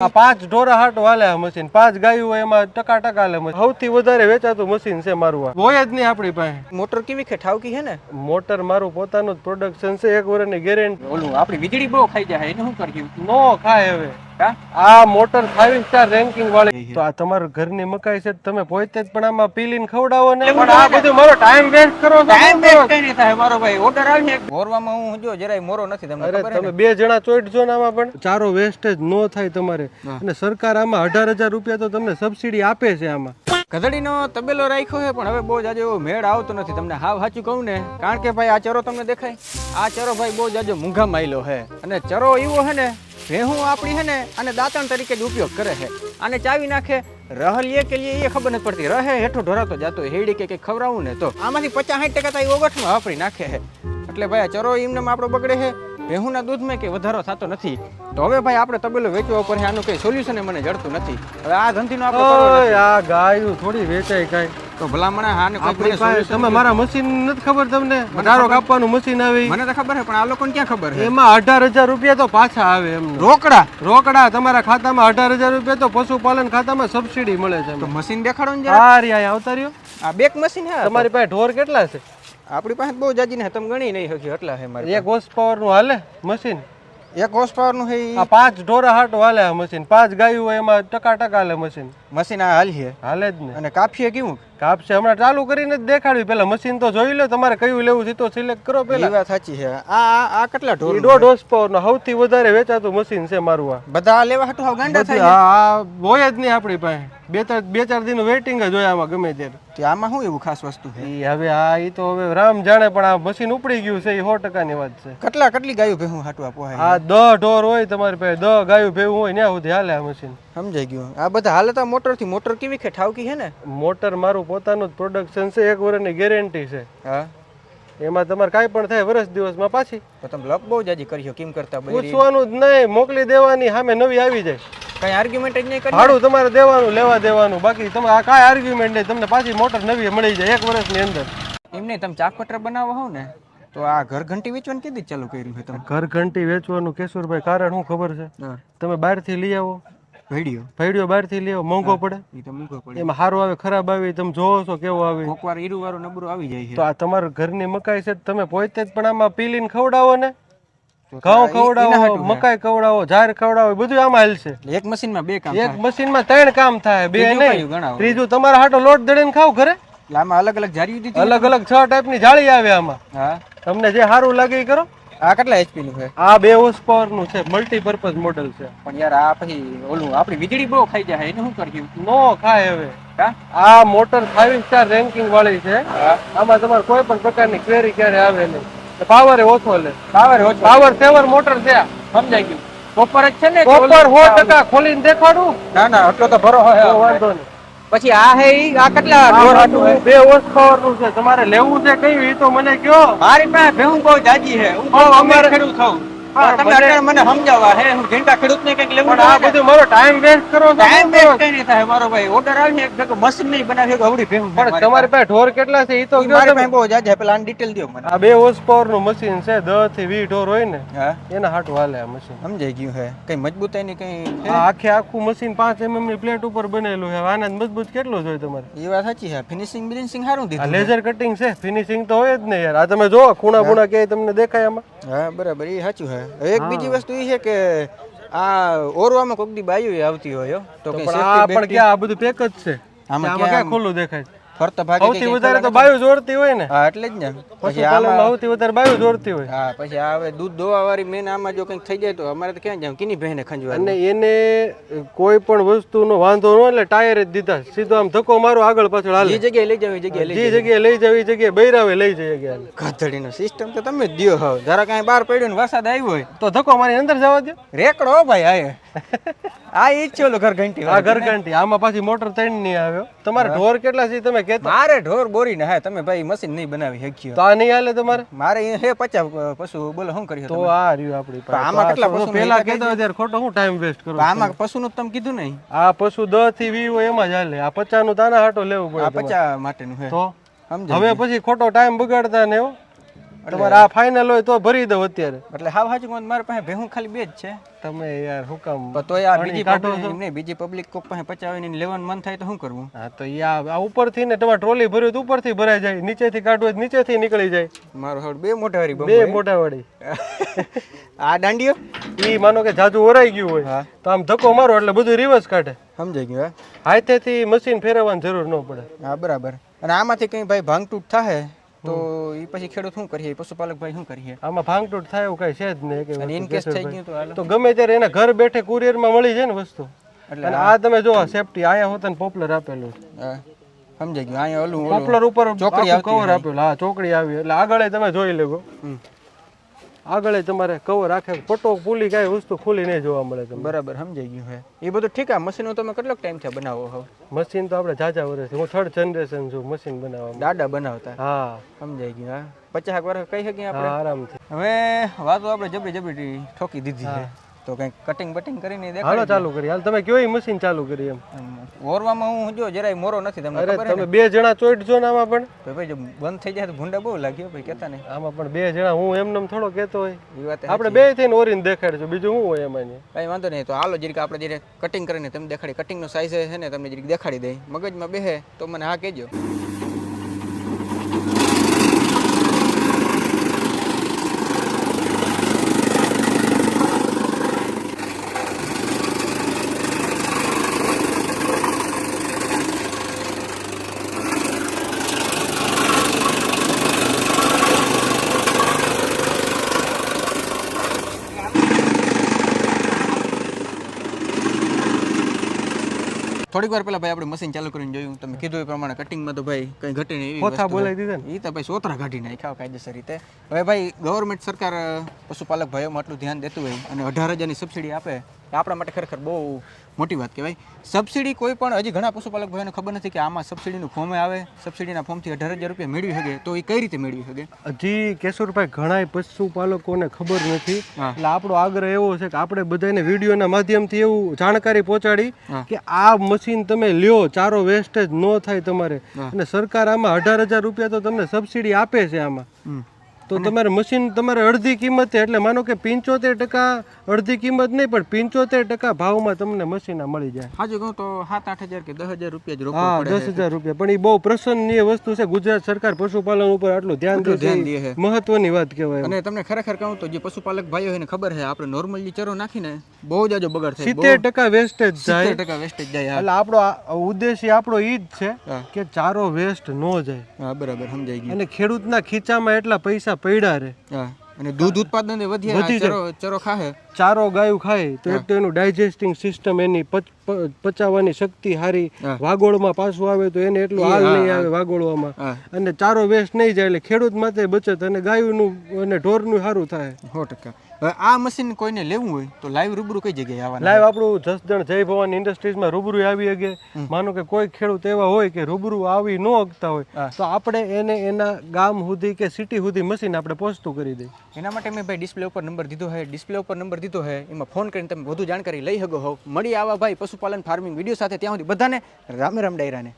આ પાંચ ઢોરા હાટ વાલ્યા મશીન પાંચ ગાયું હોય એમાં ટકા ટકા લે સૌથી વધારે વેચાતું મશીન છે મારું આ. હોય જ નહીં આપણી પાસે. મોટર કેવી કે ઠાવકી છે ને? મોટર મારું પોતાનું જ પ્રોડક્શન છે એક વર્ષની ગેરંટી ઓલું આપણી વીજળી બહુ ખાઈ જાય એને શું કર્યું નો ખાય હવે? આ મોટર ફાઈવ સ્ટાર રેન્કિંગ વાળી. તો આ તમારું ઘરની મકાઈ છે તમે પોતે જ પણ આમાં પીલીને ખવડાવો ને. પણ આ બધું મારો ટાઈમ વેસ્ટ કરો ટાઈમ વેસ્ટ કઈ નહીં થાય? મારો ભાઈ ઓર્ડર આવી છે મોરવામાં હું જો જરાય મોરો નથી તમને અરે તમે બે જણા ચોઈટજો ને આમાં પણ. ચારો વેસ્ટેજ નો થાય તમારે. અને સરકાર આમાં અઢાર હજાર રૂપિયા તો તમને સબસિડી આપે છે આમાં. ગધડીનો તબેલો રાખ્યો છે પણ હવે બહુ જાજો એવો મેળ આવતો નથી. તમને હાવ સાચું કહું ને કારણ કે ભાઈ આ ચરો તમને દેખાય? આ ચરો ભાઈ બહુ જાજો મૂંઘા માયલો છે. અને ચરો એવો છે ને ભેહું આપણી હે ને અને દાંતણ તરીકે જ ઉપયોગ કરે છે. આને ચાવી નાખે રહલીએ કે લીએ એ ખબર નથી પડતી. રહે હેઠો ઢોરાતો જાતો હેડી કે કંઈક ખવડાવું ને તો. આમાંથી પચાસ સાઠ ટકા તો એ ઓગઠમાં વાપરી નાખે છે. એટલે ભાઈ આ ચરો એમને આપણો બગડે છે. ભેહુંના દૂધમાં કે વધારો થતો નથી. તો હવે ભાઈ આપણે તબેલો વેચવા ઉપર છે આનું કંઈ સોલ્યુશન મને જડતું નથી. હવે આ ધંધીનો આપણે આ ગાયું થોડી વેચાય કાંઈ. તો ભલામણે હા ને કોઈ તમે મારા મશીન નથી ખબર તમને? ધારો કાપવાનું મશીન આવે. મને તો ખબર છે પણ આ લોકોને ક્યાં ખબર છે? એમાં અઢાર હજાર રૂપિયા તો પાછા આવે એમ રોકડા? રોકડા. તમારા ખાતામાં અઢાર હજાર રૂપિયા તો પશુપાલન ખાતામાં સબસિડી મળે છે તો મશીન દેખાડો ને આ રહ્યા આવતા રહ્યો. આ બેક મશીન હે તમારી પાસે ઢોર કેટલા છે? આપણી પાસે બહુ જાજી ને તમે ગણી નહીં શક્યો એટલા છે મારે એક હોર્સ પાવરનું હાલે મશીન. એક હોર્સ પાવરનું છે આ પાંચ ઢોરા હાટો હાલે આ મશીન પાંચ ગાયું હોય એમાં ટકા ટકા હાલે મશીન મશીન આ હાલ છે. હાલે જ ને. અને કાફીએ કેવું? કાપશે. હમણાં ચાલુ કરીને જ દેખાડ્યું. પેલા મશીન તો જોઈ લો તમારે કયું લેવું છે તો સિલેક્ટ કરો પેલા. વાત સાચી છે. આ આ કેટલા ઢોર દોઢ હોર્સ પાવરનું સૌથી વધારે વેચાતું મશીન છે મારું આ. બધા લેવા હાટું ગાંડા થાય આ હોય જ નહીં આપણી પાસે. બે ચાર બે ચાર દિન વેઇટિંગ જ હોય આમાં ગમે ત્યારે. તે આમાં શું એવું ખાસ વસ્તુ છે? ઈ હવે આ એ તો હવે રામ જાણે પણ આ મશીન ઉપડી ગયું છે એ સો ટકાની વાત છે. કેટલા કેટલી ગાયું ભેહું હાટવા પોહાય? આ દહ ઢોર હોય તમારી પાસે દહ ગાયું ભેવું હોય ત્યાં સુધી હાલે આ મશીન સમજાઈ ગયું. આ બધા હાલે મોટરથી મોટર કેવી કે ઠાવકી છે ને? મોટર મારું પોતાનું જ પ્રોડક્શન છે એક વર્ષની ગેરંટી છે. હા. એમાં તમારે કાંઈ પણ થાય વર્ષ દિવસમાં પાછી. તો તમે લક બહુ જાજી કર્યો કેમ કરતા પૂછવાનું જ નહીં મોકલી દેવાની સામે નવી આવી જાય. કઈ આર્ગ્યુમેન્ટ જ નહીં કરી ભાડું તમારે દેવાનું લેવા દેવાનું. બાકી તમે આ કાંઈ આર્ગ્યુમેન્ટ નહીં. તમને પાછી મોટર નવી મળી જાય એક વર્ષની અંદર. એમ નહીં તમે ચાકપટર બનાવવા હોવ ને તો આ ઘર ઘંટી વેચવાનું કીધી ચાલુ કર્યું છે તમે? ઘર ઘંટી વેચવાનું કેશુરભાઈ કારણ શું ખબર છે? તમે બહારથી લઈ આવો. ભેડિયો? ભેડિયો બહારથી લઈ આવો. મોંઘો પડે. એ તો મોંઘો પડે. એમાં સારું આવે ખરાબ આવે તમે જોવો છો કેવો આવે. કોકવાર વાર ઈરું વાળું નબળું આવી જાય તો આ તમારું ઘરની મકાઈ છે તમે પોતે જ પણ આમાં પીલીને ખવડાવો ને. ઘઉં ખવડાવો મકાઈ ખવડાવો ઝાર ખવડાવો બધું આમાં હાલશે છે. એક મશીનમાં બે કામ એક મશીનમાં ત્રણ કામ થાય બે નહીં. ત્રીજું તમારા હાટો લોટ દળીને ખાવ ઘરે. આમાં અલગ અલગ જારી દીધી અલગ અલગ છ ટાઈપની જાળી આવે આમાં. હા. તમને જે સારું લાગે એ કરો. આ કેટલા એચપી નું છે? આ બે હોર્સ પાવરનું છે મલ્ટીપર્પઝ મોડેલ છે. પણ યાર આ પછી ઓલું આપણી વીજળી બહુ ખાઈ જાય એનું શું કર્યું નો ખાય હવે. આ મોટર ફાઈવ સ્ટાર રેન્કિંગ વાળી છે. આમાં તમારે કોઈ પણ પ્રકારની ક્વેરી ક્યારે આવે નહીં. પાવર ઓછો લે. પાવર ઓછો. પાવર સેવર મોટર છે. સમજાઈ ગયું? કોપર જ છે ને કોપર ઓલું? સો ટકા ખોલીને દેખાડું? ના ના એટલો તો ભરો હોય વાંધો નહીં. પછી આ હે ઈ? આ કેટલા હે? બે હોર્સ પાવરનું છે. તમારે લેવું છે કયું એ તો મને કયો. મારી પાસે બહુ જાજી છે હું બહુ અમારે- ખેડૂત થાઉં તમે અત્યારે મને સમજાવવા હે. હું ઘેંટા ખેડૂત ને લેવું આ બધું મારો ટાઈમ વેસ્ટ કરો ટાઈમ વેસ્ટ કઈ નહીં થાય મારો ભાઈ. ઓર્ડર આવી એક ભેગું મશીન નહીં બનાવી શકું આવડી પણ તમારી પાસે. ઢોર કેટલા છે? એ તો મારી પાસે બહુ જાજા પેલા ડિટેલ દો મને. આ બે હોર્સ પાવરનું મશીન છે દસથી વીસ ઢોર હોય ને એના હાટું હાલે આ મશીન સમજાઈ ગયું હે. કઈ મજબૂતાઈ ની કઈ આખે આખું મશીન પાંચ એમએમની પ્લેટ ઉપર બનેલું છે. આનંદ મજબૂત કેટલું જોઈએ તમારે? એ વાત સાચી છે. ફિનિશિંગ બિનિશિંગ સારું દીધું લેઝર કટિંગ છે. ફિનિશિંગ તો હોય જ ને યાર. આ તમે જો ખૂણા બુણા કે તમને દેખાય આમાં. હા બરાબર. એ સાચું હે એક બીજી વસ્તુ એ છે કે આ ઓરવામાં કોકડી બાયું આવતી હોય તો પણ આ પણ ક્યાં આ બધું પેક જ છે. આમાં આમાં ક્યાં ખુલ્લું દેખાય ફરતા ભાગે સૌથી વધારે તો બાયું જોડતી હોય ને. હા એટલે જ ને. પછી આમાં સૌથી વધારે બાયું જોડતી હોય. હા પછી હવે દૂધ દોવા વાળી મેન આમાં જો કંઈક થઈ જાય તો અમારે તો ક્યાં જાવ કિની બહેને ખંજવા અને એને કોઈ પણ વસ્તુનો વાંધો ન એટલે ટાયર જ દીધા. સીધો આમ ધક્કો મારો આગળ પાછળ હાલે. જે જગ્યાએ લઈ જાવ જગ્યાએ લઈ જે જગ્યાએ લઈ જાવ જગ્યાએ બૈરાવે લઈ જઈએ ગયા ગધડીનો સિસ્ટમ તો તમે જ દ્યો હો જરા કાંઈ બહાર પડ્યો ને વરસાદ આવ્યો હોય. તો ધક્કો મારી અંદર જવા દો રેકડો ભાઈ આયે આ એ જ છે ઓલો ઘર ઘંટી આ ઘરઘંટી. આમાં પાછી મોટર ત્રણ નહીં આવ્યો તમારે ઢોર કેટલા છે તમે કહેતા? મારે ઢોર બોરી ને હા તમે ભાઈ મશીન નહીં બનાવી શક્યો. તો આ નહીં હાલે તમારે? મારે એ હે પચાસ પશુ બોલો શું કર્યું તો આ રહ્યું આપણી પાસે. આમાં કેટલા પશુ પેલા કહેતા ત્યારે ખોટો હું ટાઈમ વેસ્ટ કરું આમાં પશુનું તમે કીધું નહીં? આ પશુ દસથી વીસ હોય એમાં જ હાલે. આ પચાસનું દાના હાટો લેવું પડે આ પચાસ માટેનું હે. તો? હવે પછી ખોટો ટાઈમ બગાડતા ને એવો તમારે આ ફાઇનલ હોય તો ભરી દો અત્યારે. એટલે હાવ હાચું કહું મારા પાસે ભેહું ખાલી બે જ છે. તમે યાર હું કામ તોય આ બીજી કાઢો નહીં બીજી પબ્લિક કોક પાસે પચાવીને લેવાનું મન થાય તો શું કરવું હા તો આ આ ઉપરથી ને તમારે ટ્રોલી ભર્યું તો ઉપરથી ભરાઈ જાય. નીચેથી કાઢવું હોય તો નીચેથી નીકળી જાય. મારો હાડ બે મોટા વાળી બે મોટા વાળી. આ દાંડીઓ ઈ માનો કે જાજુ ઓરાઈ ગયું હોય. હા. તો આમ ધક્કો મારો એટલે બધું રિવર્સ કાઢે. સમજાઈ ગયું હા? હાથેથી મશીન ફેરવવાની જરૂર ન પડે. હા બરાબર. અને આમાંથી કંઈ ભાઈ ભાંગતૂટ થાય તો એ પછી ખેડૂત શું કરીએ? પશુપાલક ભાઈ શું કરીએ? આમાં ભાંગતૂટ થાય એવું કઈ છે જ નહીં અને ઇન કેસ થઈ ગયું તો ગમે ત્યારે એના ઘર બેઠે કુરિયરમાં મળી જાય ને વસ્તુ. એટલે આ તમે જો સેફટી આયા હોતા ને પોપ્યુલર આપેલું. સમજાઈ ગયું. અહીંયા ઓલું પોપ્યુલર પોપલર ઉપર ચોકડી કવર આપેલું. હા ચોકડી આવી. એટલે આગળ તમે જોઈ લેવો હમ. આગળ તમારે કવર આખે પટો પુલી કાંઈ વસ્તુ ખુલી નહીં જોવા મળે તમને. બરાબર સમજાઈ ગયું હે. એ બધું ઠીક આ મશીનો તમે કેટલો ટાઈમ છે બનાવો હવે મશીન તો આપણે જાજા વર્ષ હું થર્ડ જનરેશન છું મશીન બનાવવા દાડા બનાવતા? હા. સમજાઈ ગયું હા. પચાસ વર્ષ કહી શકીએ આપણે? આરામથી. હવે વાતો આપણે જબરી જબરી ઠોકી દીધી છે. તો કંઈક કટિંગ બટિંગ કરીને હાલો દેખાડી ચાલુ કરી. હાલ તમે કયો મશીન ચાલુ કરી એમ. ઓરવામાં હું જો જરાય મોરો નથી તમને અરે ખબર તમે બે જણા ચોટજો ને આમાં પણ. તો ભાઈ જો બંધ થઈ જાય તો ભૂંડા બહુ લાગ્યો ભાઈ કહેતા ને આમાં પણ બે જણા હું એમને થોડો કહેતો હોય. એ વાત આપણે બે થઈને ઓરીને દેખાડજો બીજું શું હોય એમાં ને? કઈ વાંધો નહીં તો હાલો જરીક આપણે જરીક કટિંગ કરીને તમે દેખાડી. કટિંગનો સાઇઝ છે ને તમને જરીક દેખાડી દઈ. મગજમાં બેહે તો મને હા કહેજો. થોડીક વાર પહેલા ભાઈ આપણે મશીન ચાલુ કરીને જોયું. તમે કીધું એ પ્રમાણે કટિંગમાં તો ભાઈ કંઈ ઘટે નહીં એવી બોલાવી દીધા એ તો ભાઈ સોતરા કાઢી નાખ્યા કાયદેસર રીતે. હવે ભાઈ ગવર્મેન્ટ સરકાર પશુપાલક ભાઈઓમાં આટલું ધ્યાન દેતું હોય અને અઢાર હજારની સબસિડી આપે આપણા માટે ખરેખર બહુ મોટી વાત કહેવાય. સબસિડી કોઈ પણ હજી ઘણા પશુપાલક ભાઈઓને ખબર નથી કે આમાં સબસિડીનું ફોર્મે આવે. સબસિડીના ફોર્મથી અઢાર હજાર રૂપિયા મેળવી શકે તો એ કઈ રીતે મેળવી શકે? હજી કેશોરભાઈ ઘણાય પશુપાલકોને ખબર નથી. એટલે આપણો આગ્રહ એવો છે કે આપણે બધાને વિડીયોના માધ્યમથી એવું જાણકારી પહોંચાડી કે આ મશીન તમે લ્યો ચારો વેસ્ટેજ ન થાય તમારે. અને સરકાર આમાં અઢાર હજાર રૂપિયા તો તમને સબસિડી આપે છે આમાં. તો તમારે મશીન તમારે અડધી કિંમતે એટલે માનો કે પિંચોતેર ટકા અડધી કિંમત નહીં પણ પિંચોતેર ટકા ભાવમાં તમને મશીન મળી જાય. હાજુ કહું તો સાત આઠ હજાર કે દસ હજાર રૂપિયા જ હા દસ હજાર રૂપિયા. પણ એ બહુ પ્રસન્નીય વસ્તુ છે ગુજરાત સરકાર પશુપાલન ઉપર આટલું ધ્યાન ધ્યાન દે છે. મહત્વની વાત કહેવાય અને તમને ખરેખર કહું તો જે પશુપાલક ભાઈઓ હોય ને ખબર છે આપણે નોર્મલ જે ચરો નાખીને બહુ આજો બગાડ થાય. સિત્તેર ટકા વેસ્ટેજ જાય. ટકા વેસ્ટેજ જાય એટલે આપણો ઉદ્દેશ ઉદ્દેશ્ય આપણો એ જ છે કે ચારો વેસ્ટ ન જાય. હા બરાબર સમજાઈ ગયું. અને ખેડૂતના ખીચામાં એટલા પૈસા પડ્યા રે. અને દૂધ ઉત્પાદન વધ્યા વધી ચરો ચરો ખાહે. ચારો ગાયું ખાય તો એક તો એનું ડાયજેસ્ટિંગ સિસ્ટમ એની પચ- પચાવવાની શક્તિ સારી. વાગોળમાં પાછું આવે તો એને એટલું હાલ નહીં આવે વાગોળવામાં. અને ચારો વેસ્ટ નહીં જાય એટલે ખેડૂત માટે બચત અને ગાયુંનું અને ઢોરનું સારું થાય. સો ટકા. આ મશીન કોઈને લેવું હોય તો લાઈવ રૂબરૂ કઈ જગ્યાએ આવવાનું? લાઈવ આપણું જસદણ જય ભવાની ઇન્ડસ્ટ્રીઝમાં રૂબરૂ આવી શકે. માનો કે કોઈ ખેડૂત એવા હોય કે રૂબરૂ આવી ન અગતા હોય તો આપણે એને એના ગામ સુધી કે સિટી સુધી મશીન આપણે પહોંચતું કરી દઈએ. એના માટે મેં ભાઈ ડિસ્પ્લે ઉપર નંબર દીધો છે. ડિસ્પ્લે ઉપર નંબર દીધો છે એમાં ફોન કરીને તમે વધુ જાણકારી લઈ શકો હો. મળી આવા ભાઈ પશુપાલન ફાર્મિંગ વીડિયો સાથે ત્યાં સુધી બધાને રામે રામ ડાયરાને.